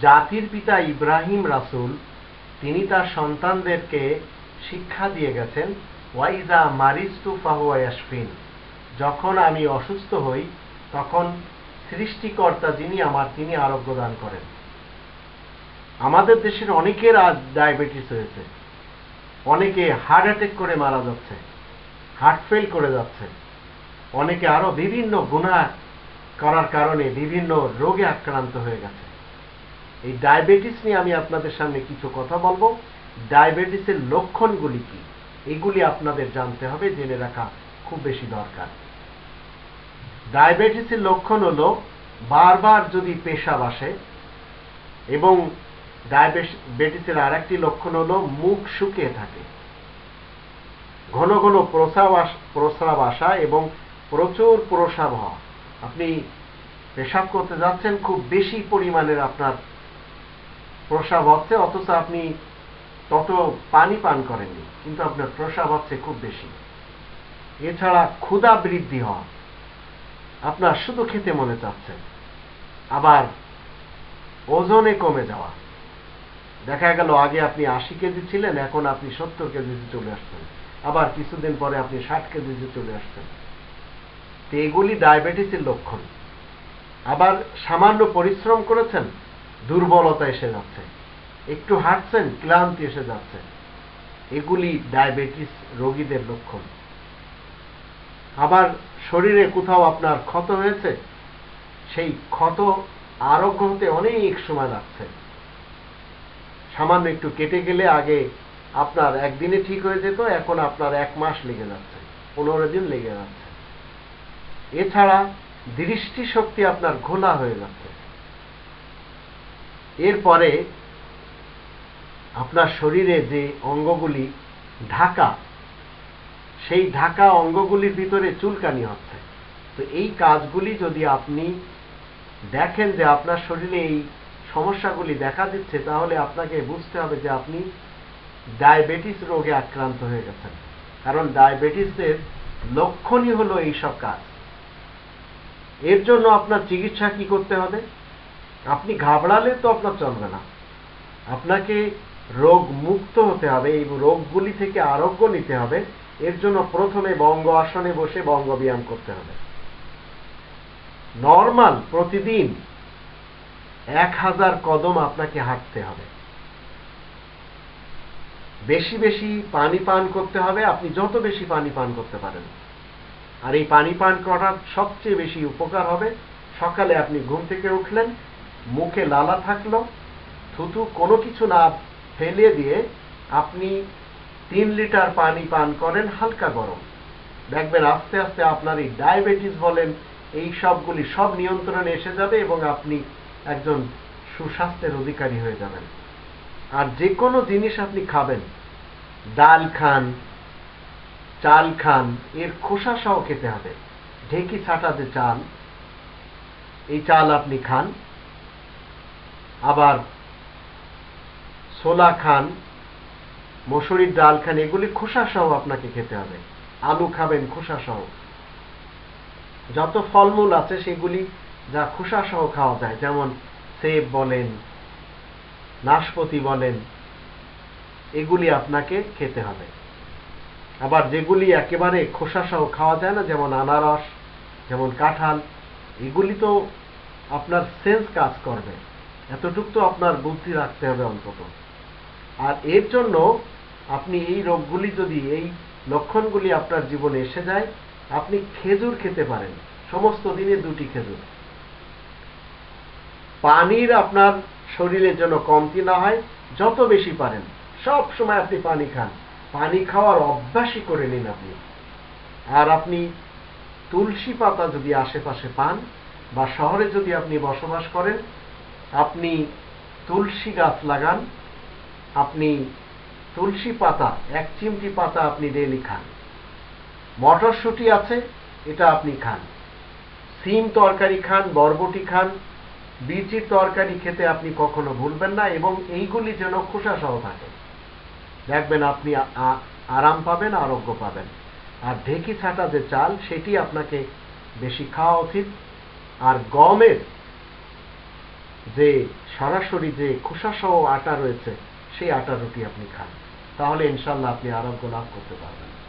জাতির পিতা ইব্রাহিম রাসূল, তিনি তার সন্তানদেরকে শিক্ষা দিয়ে গেছেন ওয়াইজা মারিস্তু ফাহুয়া ইয়াশফিন। যখন আমি অসুস্থ হই, তখন সৃষ্টিকর্তা যিনি আমার, তিনি আরোগ্য দান করেন। আমাদের দেশের অনেকের আজ ডায়াবেটিস হয়েছে। অনেকে হার্ট অ্যাটাক করে মারা যাচ্ছে, হার্ট ফেল করে যাচ্ছে। অনেকে আরও বিভিন্ন গুণা করার কারণে বিভিন্ন রোগে আক্রান্ত হয়ে গেছে। এই ডায়াবেটিস নিয়ে আমি আপনাদের সামনে কিছু কথা বলব। ডায়াবেটিসের লক্ষণগুলি কি? এগুলি আপনাদের জানতে হবে, জেনে রাখা খুব বেশি দরকার। ডায়াবেটিসের লক্ষণ হলো, বারবার যদি পেশাব আসে এবং ডায়াবেটিসের আর একটি লক্ষণ হলো, মুখ শুকিয়ে থাকে। ঘন ঘন প্রস্রাব প্রস্রাব আসা এবং প্রচুর প্রস্রাব হওয়া আপনি পেশাব করতে যাচ্ছেন, খুব বেশি পরিমাণের আপনার প্রস্রাব হচ্ছে, অথচ আপনি তত পানি পান করেননি, কিন্তু আপনার প্রস্রাব হচ্ছে খুব বেশি। এছাড়া ক্ষুধা বৃদ্ধি হওয়া আপনার শুধু খেতে মনে চাচ্ছে, আবার ওজনে কমে যাওয়া। দেখা গেল আগে আপনি আশি কেজি ছিলেন, এখন আপনি সত্তর কেজিতে চলে আসছেন। আবার কিছুদিন পরে আপনি ষাট কেজিতে চলে আসছেন। তো এগুলি ডায়াবেটিসের লক্ষণ। আবার সামান্য পরিশ্রম করেছেন, দুর্বলতা এসে যাচ্ছে। একটু হাঁটছেন, ক্লান্তি এসে যাচ্ছে। এগুলি ডায়াবেটিস রোগীদের লক্ষণ। আবার শরীরে কোথাও আপনার ক্ষত হয়েছে, সেই ক্ষত আরোগ্য হতে অনেক সময় লাগছে। সামান্য একটু কেটে গেলে আগে আপনার একদিনে ঠিক হয়ে যেত, এখন আপনার এক মাস লেগে যাচ্ছে, পনেরো দিন লেগে যাচ্ছে। এছাড়া দৃষ্টি শক্তি আপনার ঘোলা হয়ে যাচ্ছে। এরপরে আপনার শরীরে যে অঙ্গগুলি ঢাকা, সেই ঢাকা অঙ্গগুলির ভিতরে চুলকানি হচ্ছে। তো এই কাজগুলি যদি আপনি দেখেন যে আপনার শরীরে এই সমস্যাগুলি দেখা দিচ্ছে, তাহলে আপনাকে বুঝতে হবে যে আপনি ডায়াবেটিস রোগে আক্রান্ত হয়ে গেছেন। কারণ ডায়াবেটিসের লক্ষণই হলো এইসব কাজ। এর জন্য আপনার চিকিৎসা কি করতে হবে? আপনি ঘাবড়ালে তো আপনার চলবে না। আপনাকে রোগ মুক্ত হতে হবে, এই রোগগুলি থেকে আরোগ্য নিতে হবে। এর জন্য প্রথমে বঙ্গ আসনে বসে বঙ্গ ব্যায়াম করতে হবে। নর্মাল প্রতিদিন এক হাজার কদম আপনাকে হাঁটতে হবে। বেশি বেশি পানি পান করতে হবে। আপনি যত বেশি পানি পান করতে পারেন। আর এই পানি পান করার সবচেয়ে বেশি উপকার হবে, সকালে আপনি ঘুম থেকে উঠলেন, মুখে লালা থাকল থুতু কোনো কিছু না ফেলে দিয়ে আপনি তিন লিটার পানি পান করেন হালকা গরম। দেখবেন আস্তে আস্তে আপনার এই ডায়াবেটিস বলেন, এই সবগুলি সব নিয়ন্ত্রণে এসে যাবে এবং আপনি একজন সুস্বাস্থ্যের অধিকারী হয়ে যাবেন। আর যে কোনো জিনিস আপনি খাবেন, ডাল খান চাল খান, এর খোসা সহ খেতে হবে। ঢেকি ছাটা যে চাল, এই চাল আপনি খান। আবার ছোলা খান, মসুরির ডাল খান, এগুলি খোসা সহ আপনাকে খেতে হবে। আলু খাবেন খোসা সহ। যত ফলমূল আছে সেগুলি যা খোসা সহ খাওয়া যায়, যেমন সেব বলেন, নাশপতি বলেন, এগুলি আপনাকে খেতে হবে। আবার যেগুলি একেবারে খোসা সহ খাওয়া যায় না, যেমন আনারস, যেমন কাঁঠাল, এগুলি তো আপনার সেন্স কাজ করবে। এতটুক তো আপনার বুদ্ধি রাখতে হবে অন্তত। আর এর জন্য আপনি এই রোগগুলি যদি, এই লক্ষণগুলি আপনার জীবনে এসে যায়, আপনি খেজুর খেতে পারেন। সমস্ত দিনে দুটি খেজুর। পানির আপনার শরীরের জন্য কমতি না হয়, যত বেশি পারেন, সব সময় আপনি পানি খান। পানি খাওয়ার অভ্যাসই করে নিন আপনি। আর আপনি তুলসী পাতা যদি আশেপাশে পান বা শহরে যদি আপনি বসবাস করেন, আপনি তুলসী গাছ লাগান, আপনি তুলসী পাতা, এক চিমটি পাতা আপনি ডেলি খান। মটরশুঁটি আছে, এটা আপনি খান। সিম তরকারি খান, বরবটি খান, বিচির তরকারি খেতে আপনি কখনো ভুলবেন না এবং এইগুলি যেন খোসা থাকে। দেখবেন আপনি আরাম পাবেন, আরোগ্য পাবেন। আর ঢেকি ছাটা যে চাল, সেটি আপনাকে বেশি খাওয়া উচিত। আর গমের যে সরাসরি যে খোসাসহ আটা রয়েছে, সেই আটা রুটি আপনি খান। তাহলে ইনশাল্লাহ আপনি আরোগ্য লাভ করতে পারবেন।